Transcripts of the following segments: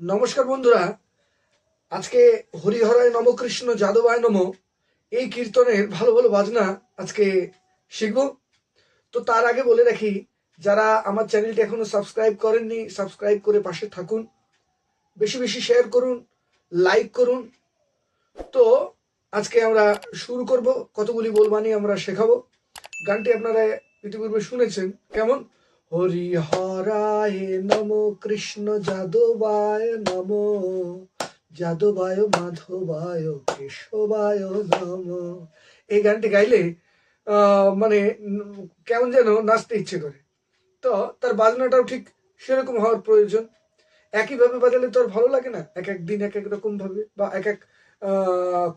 নমস্কার বন্ধুরা। আজকে হরিহরায় নমকৃষ্ণ যাদবায় নম। এই কীর্তনের ভালো ভালো বাজনা আজকে শিখব। তো তার আগে বলে রাখি, যারা আমার চ্যানেলটি এখনও সাবস্ক্রাইব করেননি, সাবস্ক্রাইব করে পাশে থাকুন। বেশি বেশি শেয়ার করুন, লাইক করুন। তো আজকে আমরা শুরু করব, কতগুলি বলবানি আমরা শেখাবো। গানটি আপনারা ইতিপূর্বে শুনেছেন। কেমন? হরিহরায় নম কৃষ্ণ যাদবায় নম। যাদবায় মাধবায় কেশবায় নম। এই গানটি গাইলে মানে কেমন যেন নাচতে ইচ্ছে করে। তো তার বাজনাটাও ঠিক সেরকম হওয়ার প্রয়োজন। একইভাবে বাজালে তো আর ভালো লাগে না। এক এক দিন এক এক রকম ভাবে বা এক এক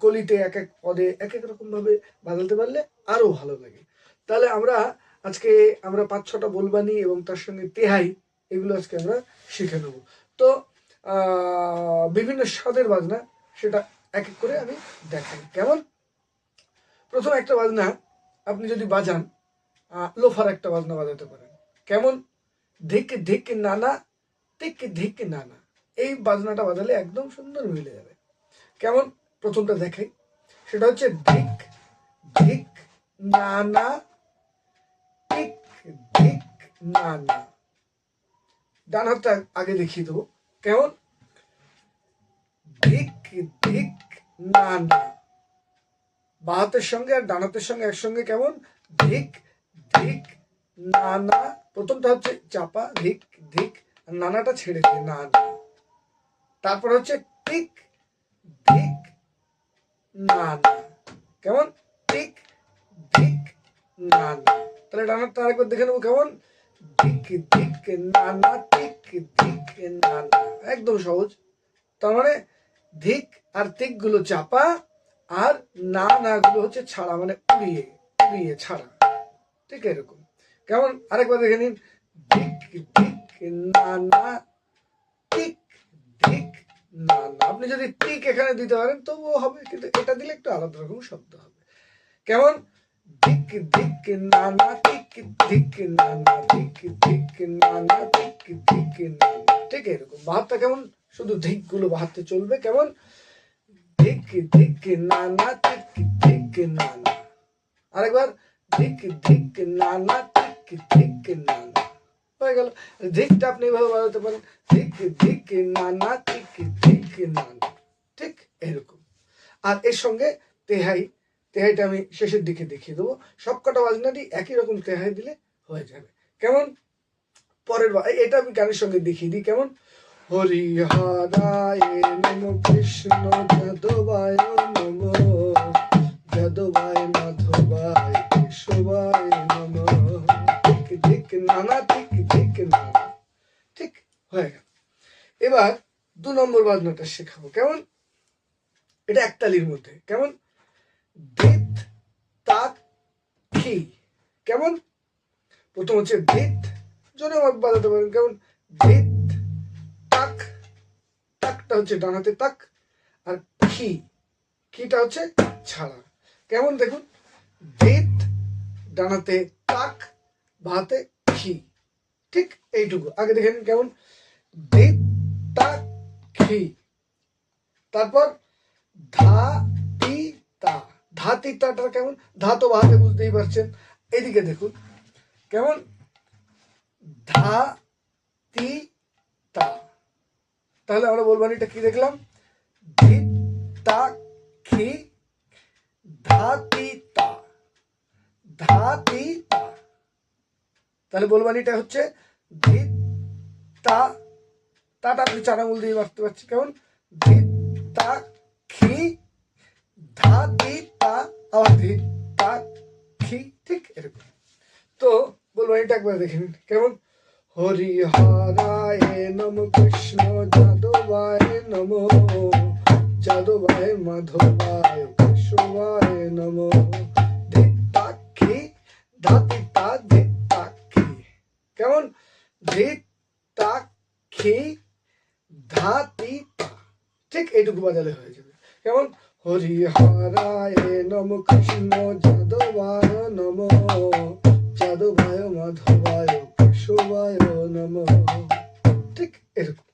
কলিতে এক এক পদে এক এক রকম ভাবে বাজাতে পারলে আরও ভালো লাগে। তাহলে আমরা আজকে আমরা পাঁচ, ছটা বলবানি এবং তার সঙ্গে তেহাই এগুলো আজকে আমরা শিখে নেব। তো বিভিন্ন স্বাদের বাজনা সেটা এক এক করে আমি দেখাই। কেমন? প্রথম একটা বাজনা আপনি যদি বাজান লোফার একটা বাজনা বাজাতে পারেন। কেমন? ধিক ধিক নানা টিক ধিক নানা। এই বাজনাটা বাজালে একদম সুন্দর মিলে যাবে। কেমন? প্রথমটা দেখাই। সেটা হচ্ছে ধিক ধিক নানা ধিক না। ডান হাতটা আগে দেখিয়ে দেবো। কেমন? ধিক ধিক নানা বা হাতের সঙ্গে আর ডান হাতের সঙ্গে একসঙ্গে কেমন? ধিক ধিক, না না। প্রথমটা হচ্ছে চাপা, ধিক ধিক। নানাটা ছেড়ে দিয়ে, না না। তারপর হচ্ছে টিক, ধিক, না না। কেমন? টিক, ধিক, না না। তাহলে ডানারটা আরেকবার দেখে নেব কেমন? নানা নানা। একদম সহজ। তার মানে ধিক আর তিকগুলো চাপা আর না না গুলো হচ্ছে ছাড়া মানে উড়িয়ে উড়িয়ে ছাড়া। ঠিক এরকম। কেমন? আরেকবার দেখে নিন। ধিক ধিক না না টিক ধিক না আপনি যদি টিক এখানে দিতে পারেন, তবুও হবে, কিন্তু এটা দিলে একটু আলাদা রকম শব্দ হবে। কেমন? ধিক ধিক না না টিক ধিক না না ধিক ধিক না না টিক ধিক না না ঠিক এরকম বাহাতটা কেমন? শুধু ধিকগুলো বাহাতে চলবে, কেমন? ধিক ধিক না না টিক ধিক না না আরেকবার না না টিক ধিক না না হয়ে গেল। ধিকটা আপনি এভাবে বাজাতে পারেন। ধিক ধিক না না টিক ধিক না না ঠিক এরকম। আর এর সঙ্গে তেহাই তেহাইটা আমি শেষের দিকে দেখিয়ে দেবো। সবকটা বাজনাটি একই রকম তেহাই দিলে হয়ে যাবে। কেমন? পরের এটা আমি গানের সঙ্গে দেখিয়ে দিই, কেমন? হরিহরায় নম কৃষ্ণ যাদবায় নম, যাদবায় মাধবায় কেশবায় নম। ঠিক ঠিক, নানা, ঠিক ঠিক, নানা। ঠিক, হয়ে গেল। এবার দু নম্বর বাজনাটা শেখাবো, কেমন? এটা একতালির মধ্যে, কেমন? দিত, তাক খি কেমন? প্রথম হচ্ছে দিত জোরে বাজাতে পারেন, কেমন? দিত, তাক, তাকটা হচ্ছে ডানাতে তাক, আর খি কিটা হচ্ছে ছাড়া। কেমন দেখুন? দিত ডানাতে তাক ভাতে খি ঠিক এইটুকু। আগে দেখেন কেমন? দিত, তাক খি তারপর ধা, তি, তা। ধা তি তাটা কেমন? ধা তো বাহাতে বুঝতেই পারছেন। এদিকে দেখুন, কেমন? ধা তি। তা তাহলে আমরা বলবানিটা কি দেখলাম? ধি তা খি ধা তি। তা। ধা তি তাহলে বলবানিটা হচ্ছে ধি তা তাটা আপনি চার আঙুল দিয়ে বাঁচতে পারছি। কেমন? ধি তা খি ধা আবার ধি ঠিক এরকম। তো বলব এটা একবার দেখে নিন, কেমন? হরিহরায় নম কৃষ্ণ যাদবায় নম, যাদবায় মাধবায় কেশবায় নম। ধিতাক্ষি ধাতিতা ধিতাক্ষি কেমন? ধিতাক্ষি ধাতিতা ঠিক এইটুকু বাজালে হয়ে যাবে। কেমন? হরিহরায় নম কৃষ্ণ যাদবায় নম। যাদবায় মাধবায় কেশবায় নম। ঠিক এরকম।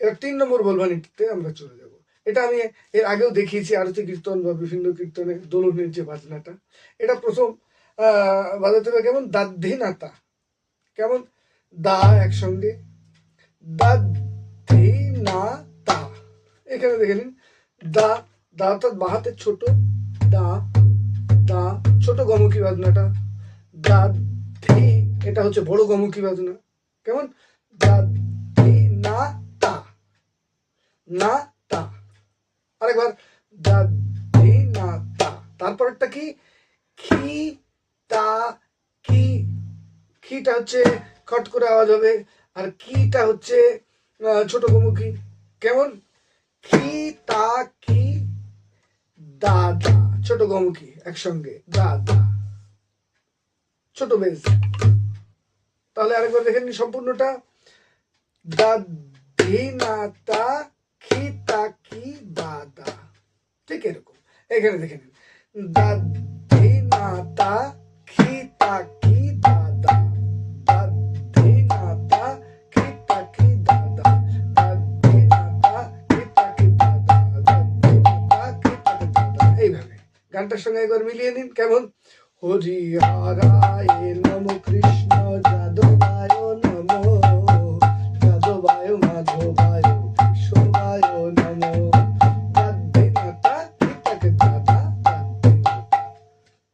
এবার তিন নম্বর বলবানিতে আমরা চলে যাব। এটা আমি এর আগেও দেখিয়েছি আরতি কীর্তন বা বিভিন্ন কীর্তনে দোলনের যে বাজনাটা। এটা প্রথম বাজাতে হবে কেমন? দাদ্ধিনাতা কেমন? দা একসঙ্গে। দাদ্ধিনাতা এখানে দেখে নিন। দা দা অর্থাৎ বাহাতে ছোট, দা দা, ছোট গমুখী বাজনাটা। দা, ধি, এটা হচ্ছে বড় গমুখী বাজনা। কেমন? দা, ধি, না, তা। না, তা। আরেকবার, দা, ধি, না, তা। তারপরটা কি? খি, তা, কি। খিটা হচ্ছে খট করে আওয়াজ হবে, আর কিটা হচ্ছে ছোট গমুখী। কেমন? খি, তা, কি দা দা, ছোট গমকি একসঙ্গে, দা দা। ছোট বেজ তাহলে আরেকবার দেখে নিন সম্পূর্ণটা। দা ধি না, তা, খি, তা, কি দা দা। ঠিক এরকম। এখানে দেখে নিন। দা ধি না, তা, খি, তা গানটার সঙ্গে একবার মিলিয়ে নিন, কেমন? হরি হরায় নম কৃষ্ণ যাদবায় নম, যাদবায় মাধবায় কেশবায় নম।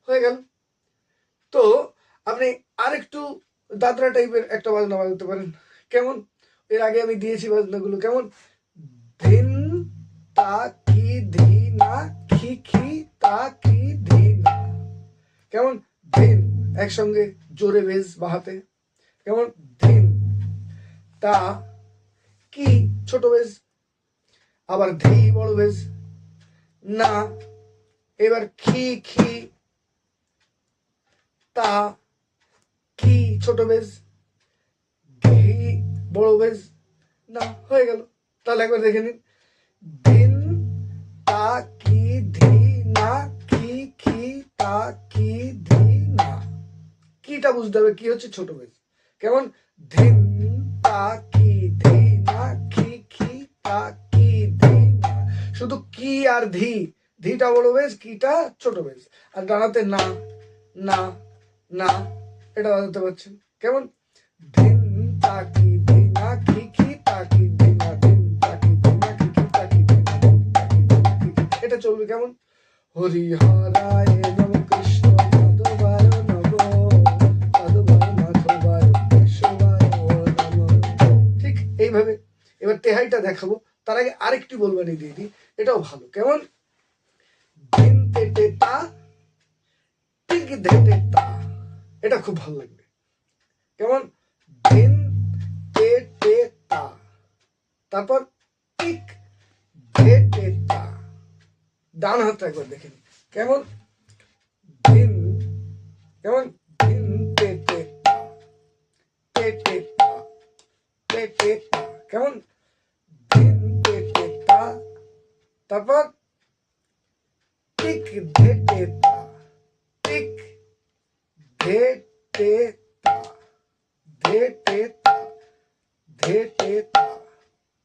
হয়ে গেল। তো আপনি আরেকটু দাদরা টাইপের একটা বাজনা বাজাতে পারেন। কেমন? এর আগে আমি দিয়েছি বাজনাগুলো। কেমন? ধিন তা কি ধি না খি খি তা কি ধি না কেমন ধিন একসঙ্গে জোরে বেজ বাহাতে। কেমন ধিন তা কি ছোট বেজ, আবার ধি বড় বেজ। না, এবার খি খি তা কি ছোট বেজ ঘি বড় বেজ। না, হয়ে গেল। তাহলে একবার দেখে নিন। দিন তা বুঝতে হবে কি হচ্ছে ছোট বেজ কেমন? তা কি না কি কি তা কি না। শুধু কি আর ধি? ধিটা বড় বেজ কিটা ছোট বেজ আর ডানাতে না না না, এটা বাজাতে পারছেন। কেমন? ধিন ধিনা কি কি ধিনা কি কি ধিনা ধিন তাকি ধিনা কি কি। এটা চলবে কেমন? হরি হরায় নম তেহাইটা দেখাবো, তার আগে আরেকটি বলবানি দিয়ে দিই, এটাও ভালো। কেমন? এটা খুব ভালো লাগবে। কেমন? দিন তে তা তারপর টিক ডান হাতটা একবার দেখেন কেমন? কেমন? টে তা কেমন? তারপর টিক ধেটে তা, টিক ধেটে তা ধেটে তা ধেটে তা।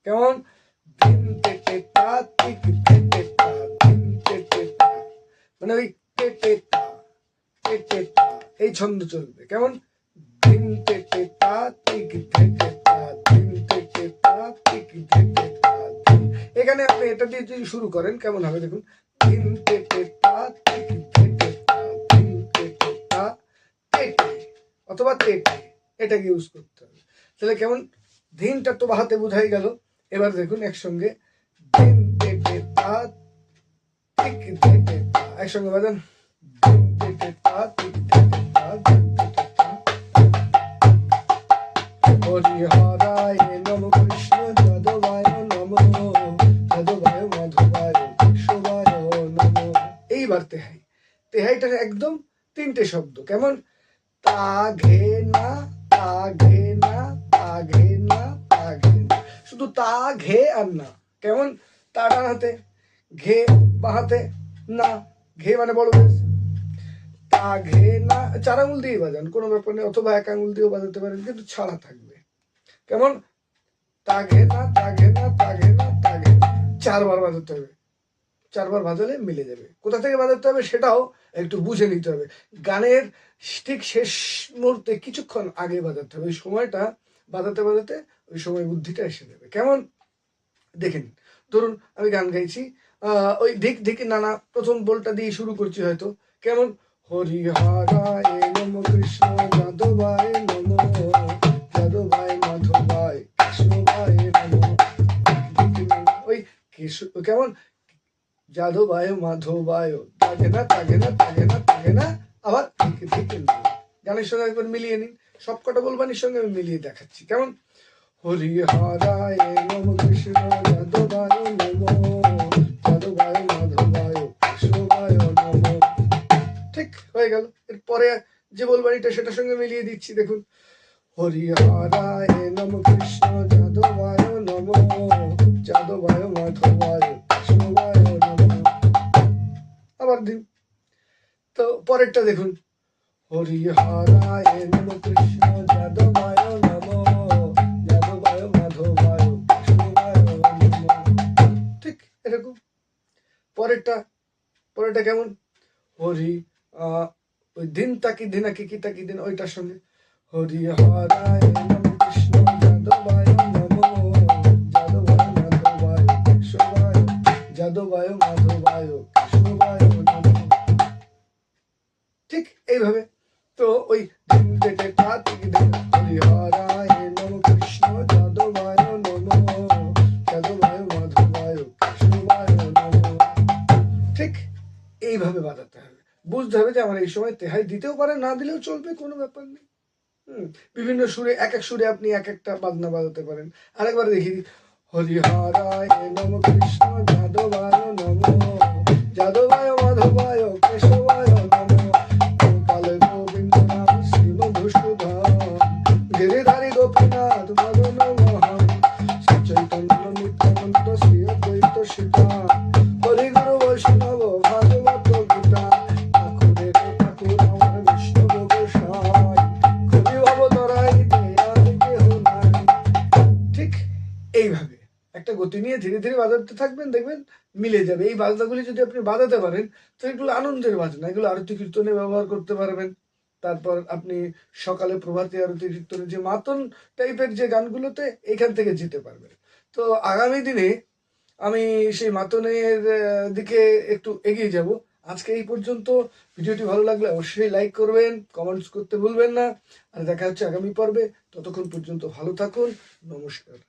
কেমন? ধিন তেটে তা, টিক ধেটে তা ধিন তেটে তা মানে ওই তেটে তা তেটে তা, এই ছন্দ চলবে। কেমন? ধিন তেটে তা, টিক এটা দিয়ে যদি শুরু করেন, কেমন হবে দেখুন? তা তা তা অথবা তেটে এটাকে ইউজ করতে হবে। তাহলে কেমন? ধিনটা তো বাহাতে বোঝাই গেল। এবার দেখুন একসঙ্গে তা তা একসঙ্গে বাজান। তেটে তা তা তা তেহাইটা একদম তিনটে শব্দ। কেমন? তা, ঘে, না, তা, ঘে, না, তা, ঘে, না, তা, ঘে, না। শুধু তা, ঘে আর না। কেমন? তা ডান হাতে, ঘে বা হাতে, না, ঘে মানে বড় বেশ তা, ঘে, না, চার আঙুল দিয়ে বাজান, কোনো ব্যাপার নেই, অথবা এক আঙুল দিয়েও বাজাতে পারেন, কিন্তু ছাড়া থাকবে। কেমন? তা, ঘে, না, তা, ঘে, না, চারবার বাজাতে হবে। চারবার বাজালে মিলে যাবে। কোথা থেকে বাজাতে হবে সেটাও একটু বুঝে নিতে হবে। গানের ঠিক শেষ মুহূর্তে কিছুক্ষণ আগে বাজাতে হবে। ওই সময়টা বাজাতে বাজাতে ওই সময় বুদ্ধিটা এসে যাবে। কেমন? দেখেন, ধরুন আমি গান গাইছি ওই দিক দিকে নানা প্রথম বলটা দিয়ে শুরু করছি হয়তো। কেমন? হরিহরায় নম কৃষ্ণ যাদবায় নম, যাদবায় মাধবায় কৃষ্ণবায় নম। ওই কৃষ্ণ কেমন? যাদবায় মাধবায়। তাকে না তাকে না তাকে না তাকে না। আবার থেকে থেকে। গানের সঙ্গে একবার মিলিয়ে নিন। সব কটা বলবানির সঙ্গে আমি মিলিয়ে দেখাচ্ছি। কেমন? হরিহরায় নম কৃষ্ণ যাদবায় নম। যাদবায় মাধবায়, কৃষ্ণবায় নম। ঠিক হয়ে গেল। এরপরে যে বলবানিটা সেটার সঙ্গে মিলিয়ে দিচ্ছি, দেখুন। হরিহরায় নম কৃষ্ণ যাদব যাদবায় নম। যাদবায় আবার দিন তো পরেরটা দেখুন। কৃষ্ণ যাদবায় মাধবায় ঠিক এরকম। পরেরটা পরেরটা কেমন? হরি ওই দিন তাকি দিনাকি কি তাকি দিন, ওইটার সঙ্গে। হরি হরায় কৃষ্ণ ঠিক এইভাবে। তো ওই এইভাবে বাজাতে হবে। বুঝতে হবে যে আমার এই সময় তেহাই দিতেও পারে, না দিলেও চলবে, কোনো ব্যাপার নেই। বিভিন্ন সুরে, এক এক সুরে আপনি এক একটা বাজনা বাজাতে পারেন। আরেকবার দেখি। হরিহরায় নম কৃষ্ণ, যাদবায় নম, যাদবায় গিরিধারী গোপীনাথ মদন মোহন চৈতন্য নিত্যানন্দ শ্রী অদ্বৈত সীতা হরি গুরু বৈষ্ণব ভাগবত ঠিক এইভাবে। একটা গতি নিয়ে ধীরে ধীরে বাজাতে থাকবেন, দেখবেন মিলে যাবে। এই বাজনাগুলি যদি আপনি বাজাতে পারেন, তো এগুলো আনন্দের বাজনা। এগুলো আরতি কীর্তনে ব্যবহার করতে পারবেন। তারপর আপনি সকালে প্রভাতী আরতি কীর্তনে যে মাতন টাইপের যে গানগুলোতে এখান থেকে যেতে পারবেন। তো আগামী দিনে আমি সেই মাতনের দিকে একটু এগিয়ে যাব। আজকে এই পর্যন্ত। ভিডিওটি ভালো লাগলে অবশ্যই লাইক করবেন কমেন্টস করতে ভুলবেন না। আর দেখা হচ্ছে আগামী পর্বে। ততক্ষণ পর্যন্ত ভালো থাকুন। নমস্কার।